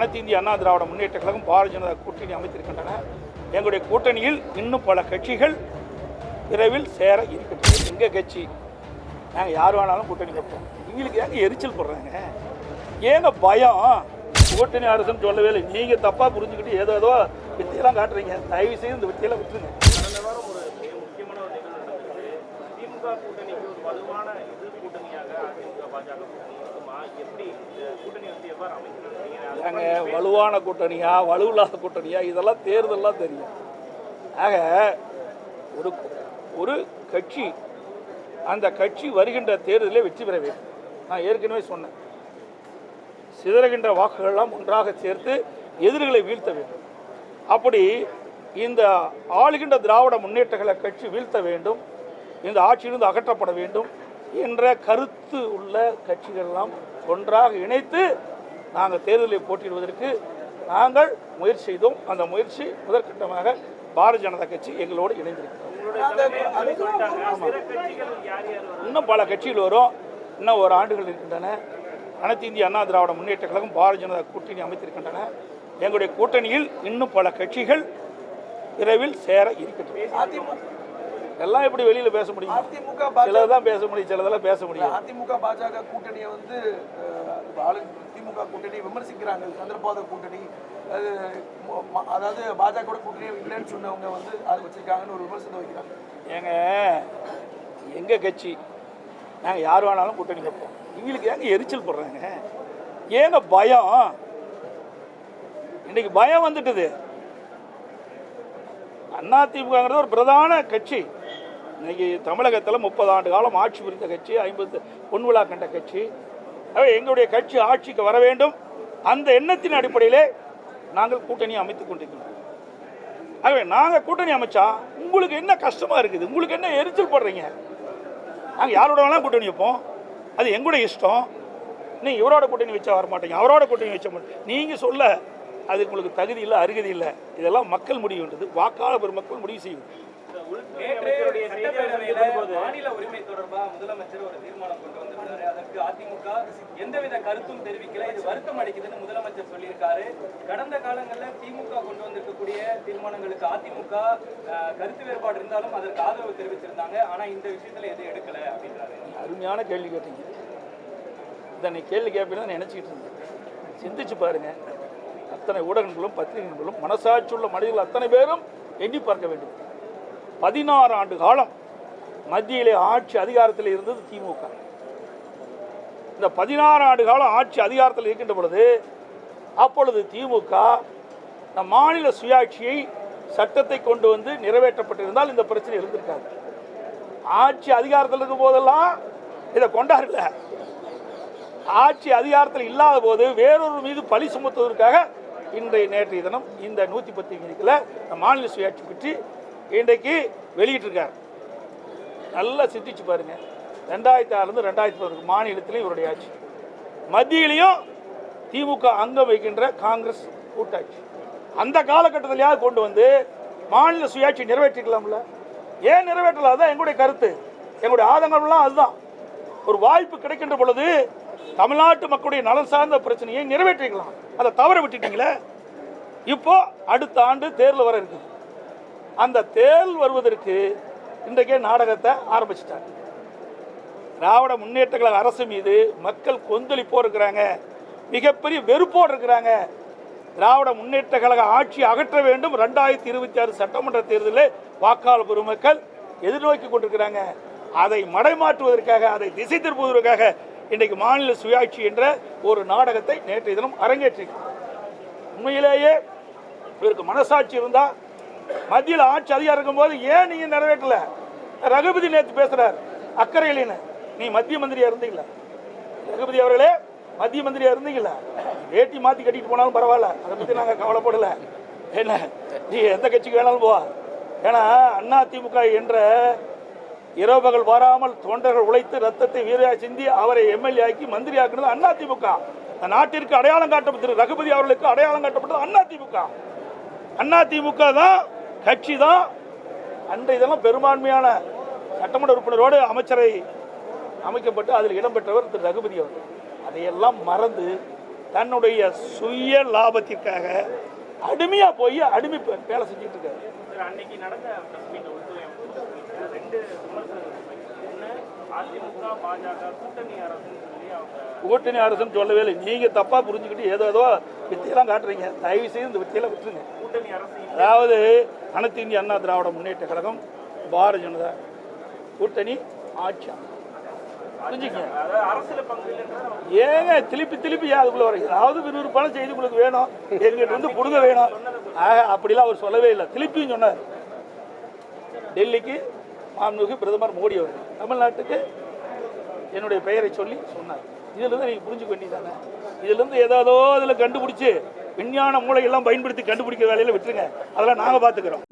அனைத்து இந்திய அண்ணா திராவிட முன்னேற்ற கழகம் பாரதிய ஜனதா கூட்டணி அமைத்திருக்கின்றன. எங்களுடைய கூட்டணியில் இன்னும் பல கட்சிகள் விரைவில் சேர இருக்கின்றன. எங்கள் கட்சி? நாங்கள் யார் வேணாலும் கூட்டணி கட்டுறோம் எங்களுக்கு ஏங்க எரிச்சல் போடுறாங்க? ஏங்க பயம்? கூட்டணி அரசுன்னு சொல்லவே இல்லை. நீங்கள் தப்பாக புரிஞ்சுக்கிட்டு ஏதோ ஏதோ வித்தியெல்லாம் காட்டுறீங்க. தயவு செய்து இந்த வித்தியெல்லாம் விட்டுருங்க கடந்த வாரம் ஒரு மிக முக்கியமான ஒரு நிகழ்வு நடந்தது திமுக கூட்டணிக்கு ஒரு வலுவான எதிர் கூட்டணியாக அதிமுக பாஜக நாங்கள் வலுவான கூட்டணியா வலுவில்லாத கூட்டணியா? இதெல்லாம் தேர்தல்லாம் தெரியும். ஆக ஒரு ஒரு கட்சி அந்த கட்சி வருகின்ற தேர்தலில் வெற்றி பெற வேண்டும். நான் ஏற்கனவே சொன்னேன். சிதறுகின்ற வாக்குகளெல்லாம் ஒன்றாக சேர்த்து எதிரிகளை வீழ்த்த வேண்டும். அப்படி இந்த ஆளுகின்ற திராவிட முன்னேற்ற கழக கட்சி வீழ்த்த வேண்டும். இந்த ஆட்சியிலிருந்து அகற்றப்பட வேண்டும் என்ற கருத்து உள்ள கட்சிகள்லாம் ஒன்றாக இணைத்து நாங்கள் தேர்தலில் போட்டியிடுவதற்கு நாங்கள் முயற்சி செய்தோம். அந்த முயற்சி முதற்கட்டமாக பாரதிய ஜனதா கட்சி எங்களோடு இணைந்திருக்கிறோம் இன்னும் பல கட்சிகள் வரும். இன்னும் ஒரு ஆண்டுகள் இருக்கின்றன. அனைத்து இந்திய அண்ணா திராவிட முன்னேற்ற கழகம் பாரதிய ஜனதா கூட்டணி அமைத்திருக்கின்றன. எங்களுடைய கூட்டணியில் இன்னும் பல கட்சிகள் விரைவில் சேர இருக்கின்றன. எல்லாம் எப்படி வெளியில பேச முடியும்? அதிமுக சிலதான் பேச முடியும் சிலதெல்லாம் பேச முடியும் அதிமுக பாஜக கூட்டணியை வந்து திமுக கூட்டணி விமர்சிக்கிறாங்க. சந்திரபாத கூட்டணி அது அதாவது பாஜக கூட்டணி இல்லைன்னு சொன்னவங்க வந்து அது வச்சிருக்காங்கன்னு ஒரு விமர்சனம் வைக்கிறாங்க. ஏங்க எங்க கட்சி? நாங்கள் யார் வேணாலும் கூட்டணி வைப்போம். இவங்களுக்கு ஏங்க எரிச்சல் போடுறாங்க? ஏங்க பயம்? இன்னைக்கு பயம் வந்துட்டுது. அதிமுகங்கிறது ஒரு பிரதான கட்சி. இன்னைக்கு தமிழகத்தில் முப்பது ஆண்டு காலம் ஆட்சி புரிந்த கட்சி ஐம்பது பொன்விழா கண்ட கட்சி. ஆகவே எங்களுடைய கட்சி ஆட்சிக்கு வர வேண்டும். அந்த எண்ணத்தின் அடிப்படையிலே நாங்கள் கூட்டணி அமைத்துக் கொண்டிருக்கிறோம். ஆகவே நாங்கள் கூட்டணி அமைச்சா உங்களுக்கு என்ன கஷ்டமா இருக்குது? உங்களுக்கு என்ன எரிச்சல் படுறீங்க? நாங்கள் யாரோட வேணால் கூட்டணி வைப்போம். அது எங்களுடைய இஷ்டம். நீங்கள் இவரோட கூட்டணி வச்சா வர மாட்டீங்க அவரோட கூட்டணி வச்ச மாட்டீங்க நீங்கள் சொல்ல அது உங்களுக்கு தகுதி இல்லை அருகதி இல்லை. இதெல்லாம் மக்கள் முடிவுன்றது. வாக்காளர் பெருமக்கள் முடிவு செய்யும். மாநில உரிமை தொடர்பா முதலமைச்சர் ஒரு தீர்மானம் கொண்டு வந்திருக்காரு அதற்கு அதிமுக எந்தவித கருத்தும் தெரிவிக்கல. இது வருத்தம் அளிக்குதுன்னு முதலமைச்சர் சொல்லியிருக்காரு. கடந்த காலங்களில் திமுக கொண்டு வந்திருக்கக்கூடிய தீர்மானங்களுக்கு அதிமுக கருத்து வேறுபாடு இருந்தாலும் அதற்கு ஆதரவு தெரிவிச்சிருந்தாங்க. ஆனா இந்த விஷயத்துல எதுவும் எடுக்கல அப்படின்றாரு. அருமையான கேள்வி கேட்டீங்க. இதை நீ கேள்வி கேட்பீங்கன்னு நினச்சிக்கிட்டு இருந்தேன். சிந்திச்சு பாருங்க. அத்தனை ஊடகங்களும் பத்திரிகைகளும் மனசாட்சி உள்ள மனிதர்கள் அத்தனை பேரும் எண்ணி பார்க்க வேண்டும். பதினாறு ஆண்டு காலம் மத்தியிலே ஆட்சி அதிகாரத்தில் இருந்தது திமுக. இந்த பதினாறு ஆண்டு காலம் ஆட்சி அதிகாரத்தில் இருக்கின்ற பொழுது அப்பொழுது திமுக இந்த மாநில சுயாட்சியை சட்டத்தை கொண்டு வந்து நிறைவேற்றப்பட்டிருந்தால் இந்த பிரச்சனை இருந்திருக்காது ஆட்சி அதிகாரத்தில் இருக்கும் போதெல்லாம் இதை கொண்டாடல. ஆட்சி அதிகாரத்தில் இல்லாத போது வேறொரு மீது பழி சுமத்துவதற்காக இன்றைய நேற்றைய தினம் இந்த நூற்றி பத்து விதிக்கில் இந்த மாநில சுயாட்சி பற்றி இன்றைக்கு வெளியிட்டிருக்கார். நல்லா சிந்திச்சு பாருங்க. ரெண்டாயிரத்தி ஆறுலேருந்து ரெண்டாயிரத்தி பதினொன்று மாநிலத்திலையும் இவருடைய ஆட்சி. மத்தியிலையும் திமுக அங்கம் வைக்கின்ற காங்கிரஸ் கூட்டாட்சி. அந்த காலகட்டத்திலேயாவது கொண்டு வந்து மாநில சுயாட்சி நிறைவேற்றிக்கலாம்ல? ஏன் நிறைவேற்றல? அதுதான் எங்களுடைய கருத்து. எங்களுடைய ஆதங்கம்லாம் அதுதான். ஒரு வாய்ப்பு கிடைக்கின்ற பொழுது தமிழ்நாட்டு மக்களுடைய நலன் சார்ந்த பிரச்சனையை நிறைவேற்றிக்கலாம். அதை தவற விட்டுட்டீங்களே? இப்போ அடுத்த ஆண்டு தேர்தல் வர இருக்குது. அந்த தேல் வருவதற்கு இன்றைக்கே நாடகத்தை ஆரம்பிச்சிட்டாங்க. திராவிட முன்னேற்ற கழக அரசு மீது மக்கள் கொந்தளிப்போடு இருக்கிறாங்க. மிகப்பெரிய வெறுப்போடு இருக்கிறாங்க. திராவிட முன்னேற்ற கழக ஆட்சி அகற்ற வேண்டும். ரெண்டாயிரத்தி இருபத்தி ஆறு சட்டமன்ற தேர்தலில் வாக்காளர் பெருமக்கள் எதிர்நோக்கி கொண்டிருக்கிறாங்க. அதை மடைமாற்றுவதற்காக அதை திசை திருப்புவதற்காக இன்றைக்கு மாநில சுயாட்சி என்ற ஒரு நாடகத்தை நேற்றைய தினம் அரங்கேற்றிருக்கிறார் உண்மையிலேயே இவருக்கு மனசாட்சி இருந்தால் மத்தியில் ஆட்சி அதிகாரம் இருக்கும்போது ஏன் நீங்க நிறைவேற்றல? ரகுபதி நேற்று பேசுகிறார் அக்கறையிலின்னு நீ மத்திய மந்திரியா இருந்தீங்களா ரகுபதி அவர்களே மத்திய மந்திரியா இருந்தீங்களா வேட்டி மாத்தி கட்டிட்டு போனாலும் பரவாயில்ல. அதை பத்தி நாங்க கவலைப்படலை. என்ன? நீ எந்த கட்சிக்கு வேணாலும் போவா. ஏன்னா அண்ணா திமுக என்ற இரவு பகல் வராமல் தொண்டர்கள் உழைத்து ரத்தத்தை வீரையா சிந்தி அவரை எம்எல்ஏ ஆக்கி மந்திரி ஆக்குனது அண்ணா திமுக. நாட்டிற்கு அடையாளம் காட்டப்பட்டது ரகுபதி அவர்களுக்கு அடையாளம் காட்டப்பட்டது அண்ணா திமுக. அண்ணா திமுக தான் கட்சி தான் அன்றைய இதெல்லாம் பெரும்பான்மையான சட்டமன்ற உறுப்பினரோடு அமைச்சரை அமைக்கப்பட்டு அதில் இடம்பெற்றவர் திரு. ரகுபதி அவர்கள். அதையெல்லாம் மறந்து தன்னுடைய சுய லாபத்திற்காக அடிமையாக போய் அடிமை வேலை செஞ்சுட்டு இருக்காரு. அன்னைக்கு நடந்த கூட்டணி அரசுன்னு சொல்லவே இல்லை. நீங்கள் தப்பாக புரிஞ்சுக்கிட்டு ஏதோ ஏதோ வித்தையெல்லாம் காட்டுறீங்க. தயவு செய்து இந்த வித்தையெல்லாம் விட்டுருங்க. அதாவது அனைத்து இந்திய அண்ணா திராவிட முன்னேற்ற கழகம் பாரதிய ஜனதா கூட்டணி ஆட்சி. ஏங்க திருப்பி திருப்பி அதுக்குள்ள வர ஏதாவது விறுவிறுப்பான செய்தி உங்களுக்கு வேணும் எங்கிட்ட இருந்து கொடுக்க வேணும். அப்படிலாம் அவர் சொல்லவே இல்லை. திருப்பியும் சொன்னார். டெல்லிக்கு மாண்புமிகு பிரதமர் மோடி அவர் தமிழ்நாட்டுக்கு என்னுடைய பெயரை சொல்லி சொன்னார். இதிலிருந்து நீங்கள் புரிஞ்சுக்க வேண்டியதானே இதிலிருந்து ஏதாவதோ இதில் கண்டுபிடிச்சி விஞ்ஞான மூளையெல்லாம் பயன்படுத்தி கண்டுபிடிக்கிற வேலையில் விட்டுருங்க. அதெல்லாம் நாங்கள் பார்த்துக்கிறோம்